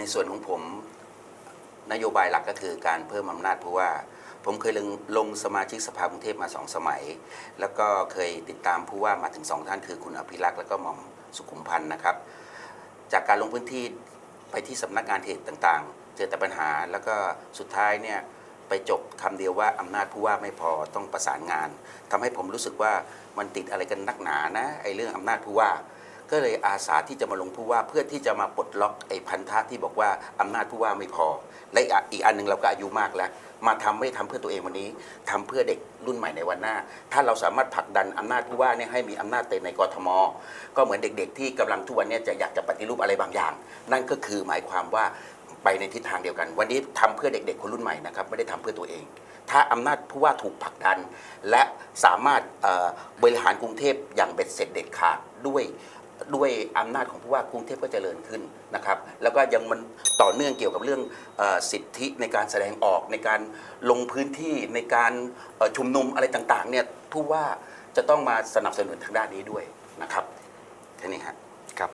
ในส่วนของผมนโยบายหลักก็คือการเพิ่มอำนาจผู้ว่า ผมเคยลงลงสมาชิกสภากรุงเทพมาสองสมัย แล้วก็เคยติดตามผู้ว่ามาถึงสองท่านคือคุณอภิรักษ์แล้วก็หม่อมสุขุมพันธ์นะครับ จากการลงพื้นที่ไปที่สำนักงานเขตต่างๆ เจอแต่ปัญหาแล้วก็สุดท้ายเนี่ยไปจบคำเดียวว่าอำนาจผู้ว่าไม่พอต้องประสานงานทำให้ผมรู้สึกว่ามันติดอะไรกันนักหนานะไอ้เรื่องอำนาจผู้ว่า ก็เลยอาสาที่จะมาลงผู้ว่าเพื่อที่จะมาปลดล็อกไอ้พันธะที่บอกว่าอำนาจผู้ว่าไม่พอ และอีกอันหนึ่งเราก็อายุมากแล้ว มาทำไม่ได้ทำเพื่อตัวเองวันนี้ทำเพื่อเด็กรุ่นใหม่ในวันหน้า ถ้าเราสามารถผลักดันอำนาจผู้ว่าเนี่ยให้มีอำนาจเต็มในกรทม ก็เหมือนเด็ก ๆ ที่กำลังทุกวันเนี้จะอยากจะปฏิรูปอะไรบางอย่าง นั่นก็คือหมายความว่าไปในทิศทางเดียวกัน วันนี้ทำเพื่อเด็กๆคนรุ่นใหม่นะครับไม่ได้ทำเพื่อตัวเอง ถ้าอำนาจผู้ว่าถูกผลักดัน และสามารถบริหารกรุงเทพอย่างเบ็ดเสร็จเด็ดขาดด้วย ด้วยอำนาจของผู้ว่ากรุงเทพก็เจริญขึ้นนะครับ แล้วก็ยังมันต่อเนื่องเกี่ยวกับเรื่องอสิทธิในการแสดงออกในการลงพื้นที่ในการชุมนุมอะไรต่างๆเนี่ยผู้ว่าจะต้องมาสนับสนุนทางด้านนี้ด้วยนะครับ